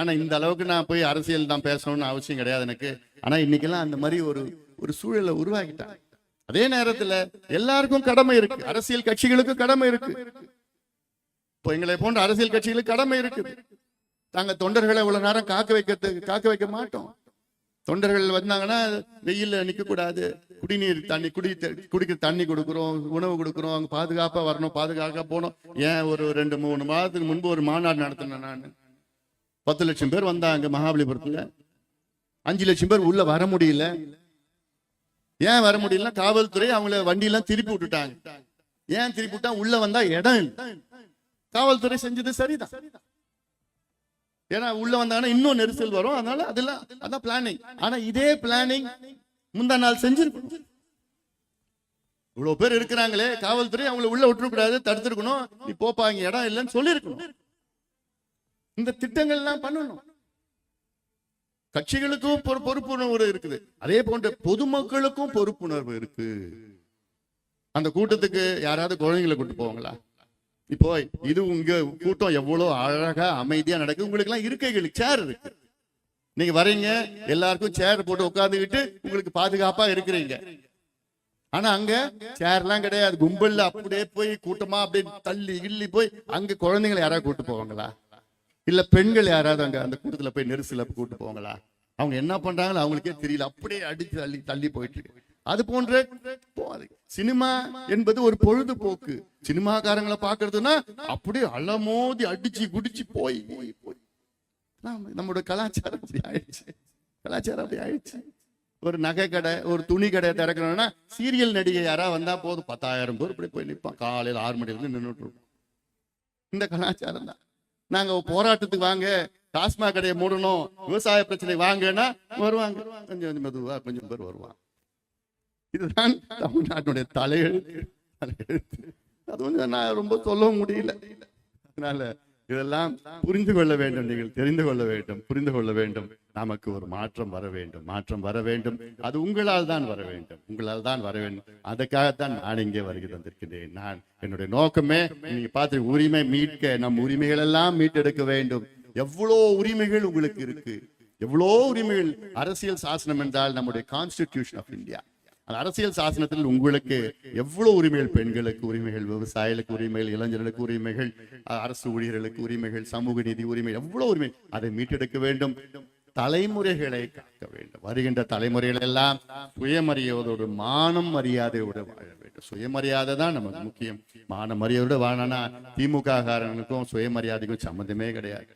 ஆனா இந்த அளவுக்கு நான் போய் அரசியல் தான் பேசணும்னு அவசியம் கிடையாது எனக்கு. ஆனா இன்னைக்கெல்லாம் அந்த மாதிரி ஒரு ஒரு சூழலை உருவாக்கிட்டாங்க. அதே நேரத்துல எல்லாருக்கும் கடமை இருக்கு. அரசியல் கட்சிகளுக்கும் கடமை இருக்கு. இப்போ எங்களை போன்ற அரசியல் கட்சிகளுக்கு கடமை இருக்குது நாங்க தொண்டர்களை இவ்வளவு நேரம் காக்க வைக்கிறதுக்கு காக்க வைக்க மாட்டோம். தொண்டர்கள் வந்தாங்கன்னா வெயில்ல நிக்க கூடாது குடிநீர் தண்ணி குடி குடிக்கிற தண்ணி கொடுக்குறோம் உணவு கொடுக்குறோம் அங்க பாதுகாப்பா வரணும் பாதுகாப்பா போகணும். ஏன் ஒரு ரெண்டு மூணு மாதத்துக்கு முன்பு ஒரு மாநாடு நடத்தினேன் நான். பத்து லட்சம் பேர் வந்தாங்க மகாபலிபுரத்தில்? அஞ்சு லட்சம் பேர் உள்ள வர முடியல. ஏன் வர முடியல காவல்துறை அவங்கள வண்டியெல்லாம் திருப்பி விட்டுட்டாங்க. ஏன் திருப்பி விட்டா? உள்ள வந்தா இடம் காவல்துறை செஞ்சது சரிதான். ஏன்னா உள்ள வந்தாங்கன்னா இன்னும் நெரிசல் வரும். அதனால அதெல்லாம் அதான் பிளானிங் ஆனா இதே பிளானிங் முந்தா நாள் செஞ்சிருக்கணும். இவ்வளவு பேர் இருக்கிறாங்களே காவல்துறை அவங்கள உள்ள விட்டுறக்கூடாது தடுத்திருக்கணும். நீ போப்பா இங்க இடம் இல்லைன்னு சொல்லியிருக்கணும் இந்த திட்டங்கள் எல்லாம் பண்ணணும். கட்சிகளுக்கும் பொறுப்புணர்வு இருக்குது. அதே போன்ற பொதுமக்களுக்கும் பொறுப்புணர்வு இருக்கு. அந்த கூட்டத்துக்கு யாராவது குழந்தைங்களை கூட்டு போவாங்களா? இப்போ இது உங்க கூட்டம் எவ்வளவு அழகா அமைதியா நடக்குது. உங்களுக்கு எல்லாம் இருக்கைகள் சேர் இருக்கு. நீங்க வரீங்க எல்லாருக்கும் சேர் போட்டு உட்காந்துக்கிட்டு உங்களுக்கு பாதுகாப்பா இருக்கிறீங்க. ஆனா அங்க சேர்லாம் கிடையாது. கும்பல்ல அப்படியே போய் கூட்டமா அப்படியே தள்ளி கிள்ளி போய் அங்க குழந்தைங்களை யாராவது கூட்டு போவாங்களா? இல்ல பெண்கள் யாராவது அங்க அந்த கூட்டத்துல போய் நெரிசல கூட்டு போவாங்களா? அவங்க என்ன பண்றாங்களோ அவங்களுக்கே தெரியல. அப்படியே அடிச்சு தள்ளி தள்ளி போயிட்டு இருக்கு. அது போன்ற போகாது. சினிமா என்பது ஒரு பொழுதுபோக்கு. சினிமாக்காரங்களை பாக்குறதுன்னா அப்படியே அலமோதி அடிச்சு குடிச்சு போய் போய் போய். நம்மளோட கலாச்சாரம் அப்படி ஆயிடுச்சு. கலாச்சாரம் அப்படி ஆயிடுச்சு. ஒரு நகை கடை ஒரு துணி கடை திறக்கணும்னா சீரியல் நடிகை யாரா வந்தா போதும். பத்தாயிரம் பேர் இப்படி போய் நிற்பான் காலையில் ஆறு மணில இருந்து நின்றுட்டு இருக்கும் இந்த கலாச்சாரம் தான். நாங்க போராட்டத்துக்கு வாங்க டாஸ்மாக் கடையை மூடணும் விவசாய பிரச்சனை வாங்கன்னா வருவாங்க. கொஞ்சம் கொஞ்சம் மெதுவா கொஞ்சம் பேர் வருவாங்க. இதுதான் தமிழ்நாட்டுடைய தலையெழுத்து. தலையெழுத்து. அது வந்து நான் ரொம்ப சொல்லவும் முடியல. அதனால இதெல்லாம் புரிந்து கொள்ள வேண்டும் நீங்கள் தெரிந்து கொள்ள வேண்டும் புரிந்து கொள்ள வேண்டும். நமக்கு ஒரு மாற்றம் வர வேண்டும் மாற்றம் வர வேண்டும். அது உங்களால் தான் வர வேண்டும். உங்களால் தான் வர வேண்டும். அதுக்காகத்தான் நான் இங்கே வருகை தந்திருக்கிறேன் நான் என்னுடைய நோக்கமே நீங்க பார்த்து உரிமை மீட்க நம் உரிமைகள் எல்லாம் மீட்டெடுக்க வேண்டும். எவ்வளோ உரிமைகள் உங்களுக்கு இருக்கு. எவ்வளோ உரிமைகள் அரசியல் சாசனம் என்றால் நம்முடைய கான்ஸ்டிடியூஷன் ஆஃப் இந்தியா அரசியல் சாசனத்தில் உங்களுக்கு எவ்வளவு உரிமைகள்? பெண்களுக்கு உரிமைகள் விவசாயிகளுக்கு உரிமைகள் இளைஞர்களுக்கு உரிமைகள் அரசு ஊழியர்களுக்கு உரிமைகள் சமூக நீதி உரிமை எவ்வளவு உரிமை? அதை மீட்டெடுக்க வேண்டும். தலைமுறைகளை காக்க வேண்டும். வருகின்ற தலைமுறைகள் எல்லாம் சுயமரியாதையோடு மானம் மரியாதையோடு வாழ வேண்டும். சுயமரியாதை தான் நமக்கு முக்கியம். மான மரியாதையோடு வாழனா திமுக காரனுக்கும் சுயமரியாதைக்கும் சம்மந்தமே கிடையாது.